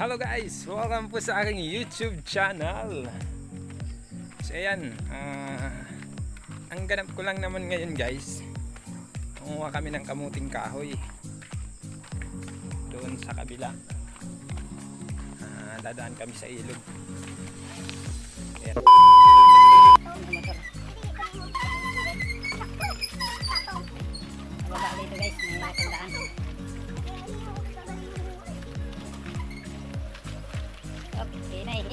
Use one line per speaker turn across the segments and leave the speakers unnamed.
Hello guys! Welcome po sa aking YouTube channel. So ayan, ah, ang ganap ko lang naman ngayon guys, kumuha kami ng kamuting kahoy. Doon sa kabila. Ah, dadaan kami sa ilog. Ayan.
Baba dito guys, may tandaan.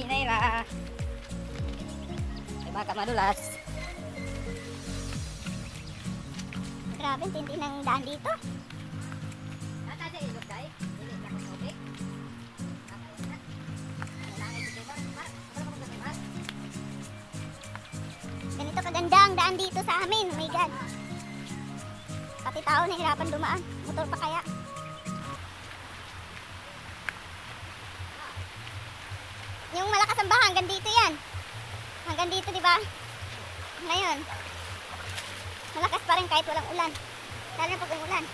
Ra. Ay baka madulas.
Grabe, tindi ng daan dito.
Nata sa ilog day, dili ka ko tubig.
Ganito kaganda ang daan dito sa amin. Oh my God. Pati tao nahirapan dumaan. Motor pa kaya. Yung malakas ang baha, hanggang dito yan. Hanggang dito, di ba? Ngayon, malakas pa rin kahit walang ulan. Lalo na pag umulan.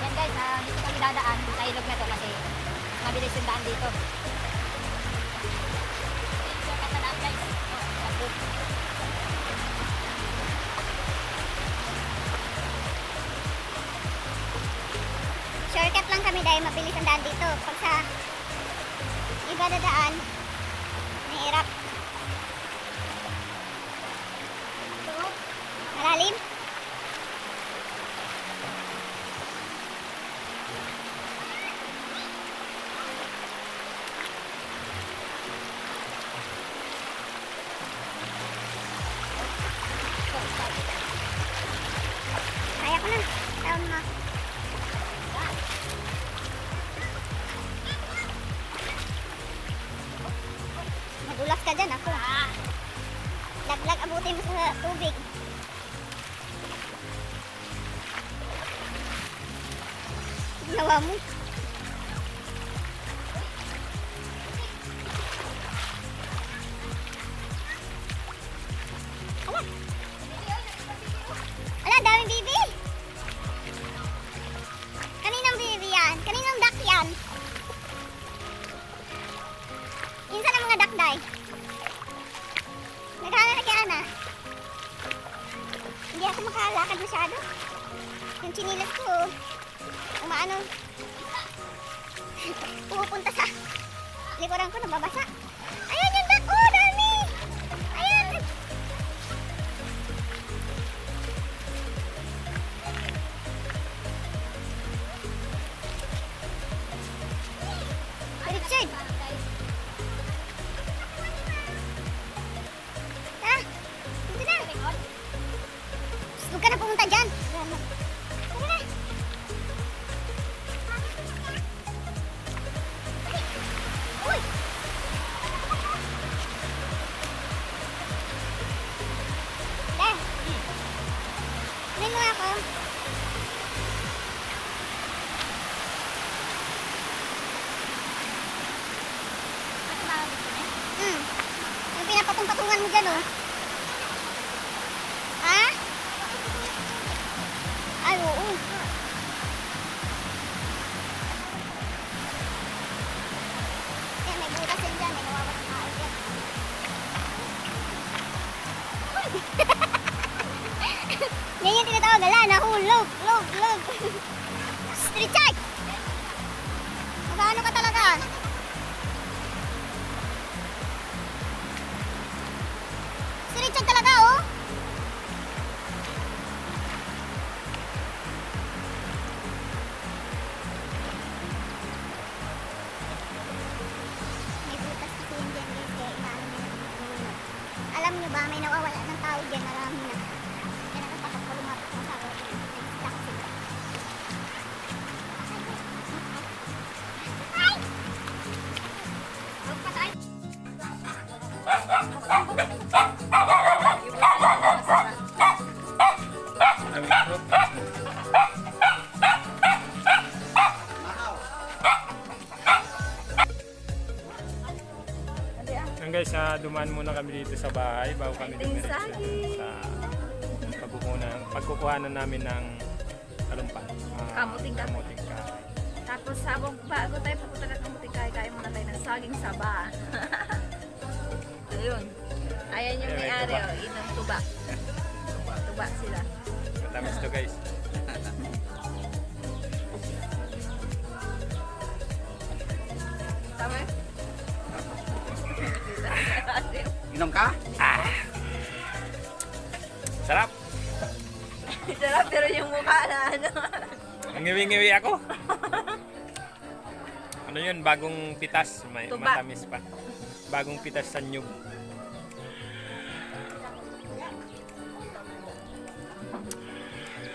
Yan guys, ah, dito kami dadaan sa ilog na to kasi mabilis yung daan dito.
Dito. Pag sa iba na daan, ka dyan ako. Laglag abutin mo sa tubig. Ginawa mo. Nahulog, log, log. Street chart! Sa
bahay bago kami dumiretso sa pagkukunan, pagkukuhanan namin ng alumpa. ah,
Kamuting kahoy.
kamuting kahoy.
Tapos habang bago tayo pupunta ng kamuting kaya kaya muna tayo ng saging saba. Ayun. Ayan yung
may tuba.
oh, inang tuba. Tuba sila.
Matamis to guys.
Tama?
Inom ka?
Sarap!
Sarap pero yung mukha na ano.
Nangiwi-ngiwi ako. ano yun, bagong pitas. May,
Tuba.
matamis pa. Bagong pitas sa nyug.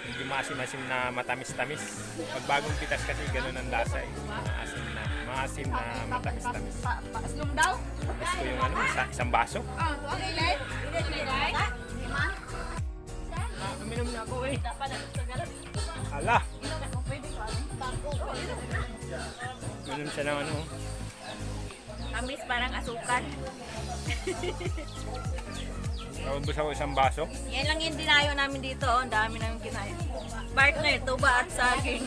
Medyo maasim-asim na matamis-tamis. Pag bagong pitas kasi ganun ang lasa eh. Maasim maasim na matamis-tamis.
Paaslum daw?
Gusto yung ano, isa, isang baso.
Oh, tuwag ilay. Ilay. Lima.
Ah, uminom na ako eh.
Dapat na sa galon.
Ala! Uminom siya ng ano.
Tamis parang asukal.
Naubos ako isang baso.
Yan lang yung dinayo namin dito. oh. Ang dami namin kinayo. Partner, tuba at saging.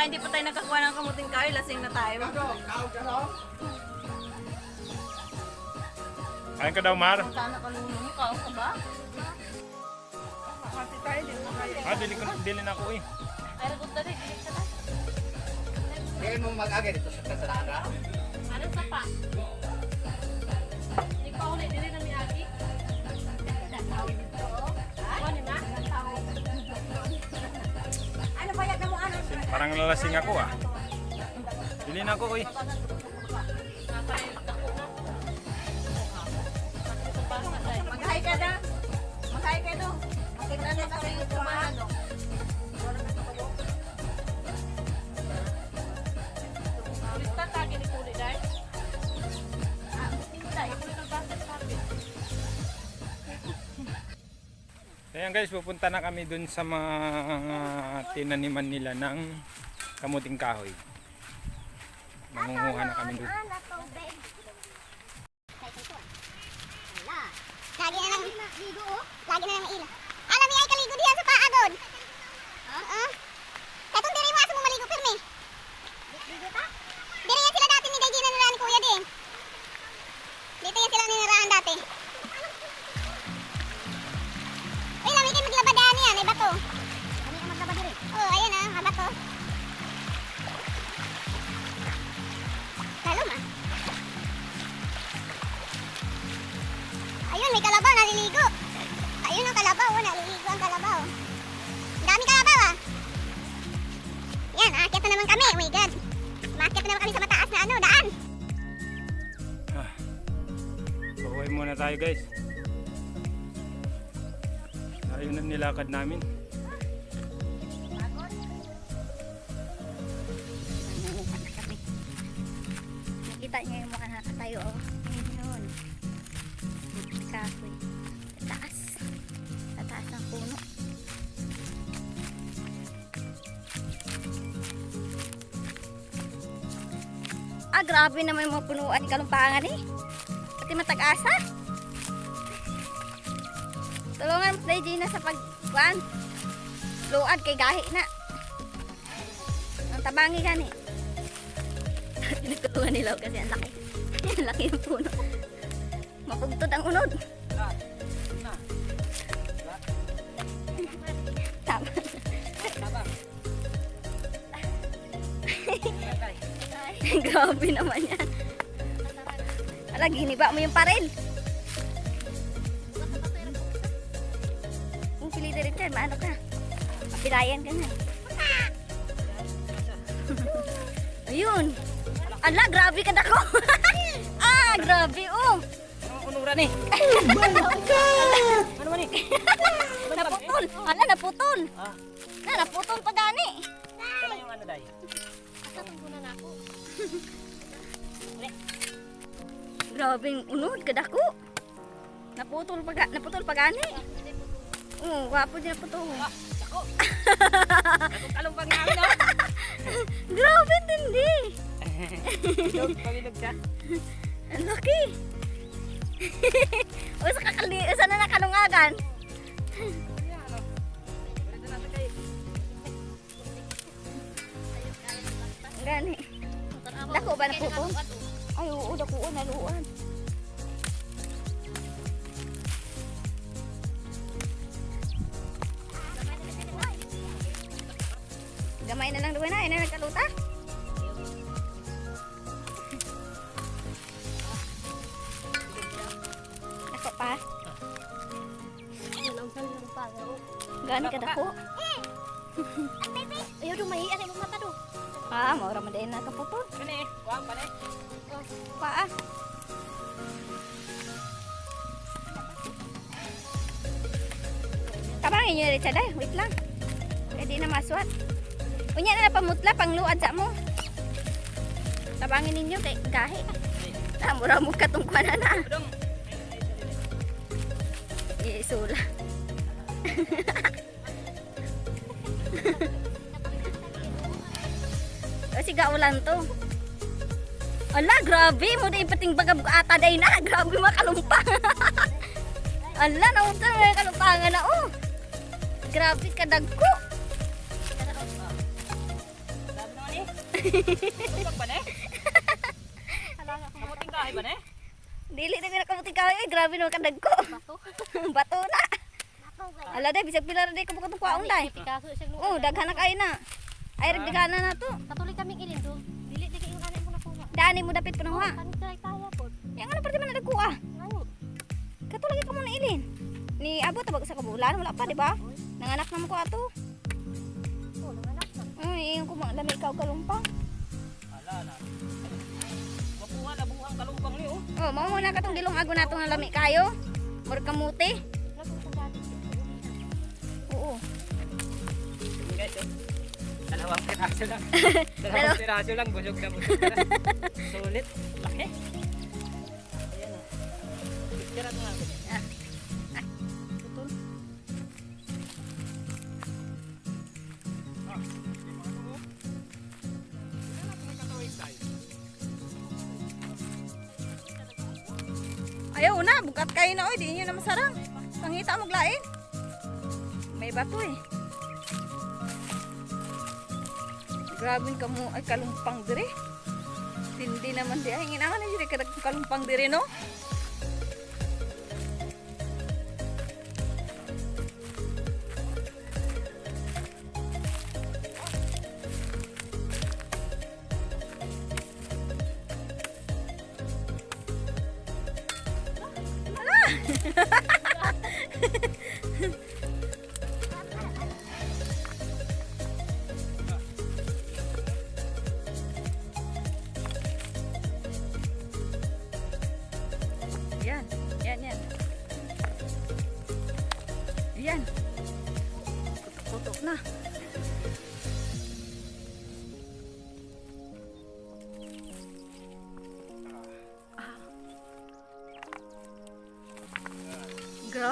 Baka hindi pa tayo nakakuha ng kamuting kahoy, lasing na tayo.
Kain ka daw, Mar.
Sana kalunong mo, kaon ka ba? Kasi tayo din na kayo.
Ah, dili, ko, dili na ako eh.
Ay, ragot na rin, dilit ka na.
Hindi mo mag-agay dito sa kasalanan.
Ano sa pa? Hindi pa ulit, dili na.
Parang lalasing ako ah. Dili na ako eh. Ayan guys, pupunta na kami dun sa mga tinaniman nila ng kamuting kahoy. Mangunguha na kami dun.
Lagi na lang. Ligo, oh. Lagi na lang ila. Alam niya ay kaligo diyan sa paa doon. Ha? Katong diri mo asa mo maligo pirmi. Ligo pa? Diri yan sila dati ni Dagi na nirahan kuya din. Dito yan sila ninirahan dati. Maglabadaan yan. Ay bato. Kami ang maglabad rin. Oh, ayan ah. Ang bato. Lalo ma. Ayun, may kalabaw, naliligo. Ayun ang kalabaw, oh, naliligo ang kalabaw. Ang kalabaw ah. Yan, aakyat na naman kami. Oh my God. Maakyat na naman kami sa mataas na ano, daan.
Ah. Pauwi muna tayo guys. Ayun ang nilakad namin.
Nakita niyo yung mukha nakatayo, oh. Ayun. Kahoy. Sa taas. Sa taas ng puno. Ah, grabe naman yung mga punuan Kalumpangan eh. Pati matag-asa. Tulungan mo tayo Gina sa pagkuhan. Luad kay gahi na. Ang tabangi gani. Pinagkutungan nila kasi ang laki. ang laki ng puno. Mapugtod ang unod. Tama. Grabe naman yan. Ala, giniba mo yung parel. Kilida rin ka, maano ka? Mapilayan ka na. Ayun. Ala, grabe ka dako. ah, grabe oh.
Unuran eh.
Ano man naputol. Ala, naputol.
Ah.
Na, naputol pa gani.
Kala yung ano day?
Grabe yung unod, kadako.
Naputol pa, naputol pa gani. Oo, wapo din naputol.
Ako. Ako kalumpang namin no.
Grabe, hindi.
Bilog, pabilog siya.
Ang laki. o sa kakali, sa na
kay
Gani. Dako ba na po Ay, oo, dako naluan. Gamay na lang duwi na, yun na nagkaluta. Dako pa. Gani ka dako.
Ayaw dumay, ano yung mata do?
Ah, maura man din nakaputol.
Kani, kuwang pa ni.
Paa. Kabangin nyo rin day. Wait lang. Pwede na maswat. Unya na pamutla pang luad sa mo. Tabangin ninyo kay gahi. Ah, mura mo katong kuana na.
Dong.
Isula. Kasi gaulan to. Ala, grabe mo na ipating bagab ata day na. Grabe makalumpang. Ala, naunta na kalumpangan na oh. Grabe kadagko.
Eh. Tulog ba ni? Kamuting kahay ba?
Dili na pinakamuting kayo eh. Grabe naman kadagko. Bato. Bato na. Ala day, bisag pilar day kabukatong kwaong day.
Pikaso siya
Oh, daghan na kayo na. Ay, daghan na na to.
Patuloy kaming ilin do. Dili di kayo kanin mo na kuha.
Dani mo dapit nung ha. Yang ano pati man nagkuha. Katulagi ka muna ilin. Ni abot tabag sa kabulan wala pa di ba? Nanganak naman ko ato.
Na.
Ay, yung kumang lami ikaw kalumpang.
Ala na. Mapuha na buhang kalumpang ni oh.
Oh, mao muna katong gilong ago nato nga lami kayo. Mur kamuti. Oo.
Guys, oh. Dalawang piraso lang. Dalawang piraso lang, busog na busog na. Sulit. Laki.
Ayaw na, bukat kayo na oy, di nyo na masarang. Pangita mo glain. May bato eh. Grabe ka mo ay kalumpang dire. Tindi naman di ay nginangan na dire kalumpang dire no.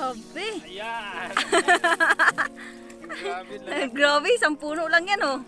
Grabe.
Ayan. Grabe lang.
Grabe, isang puno lang yan oh.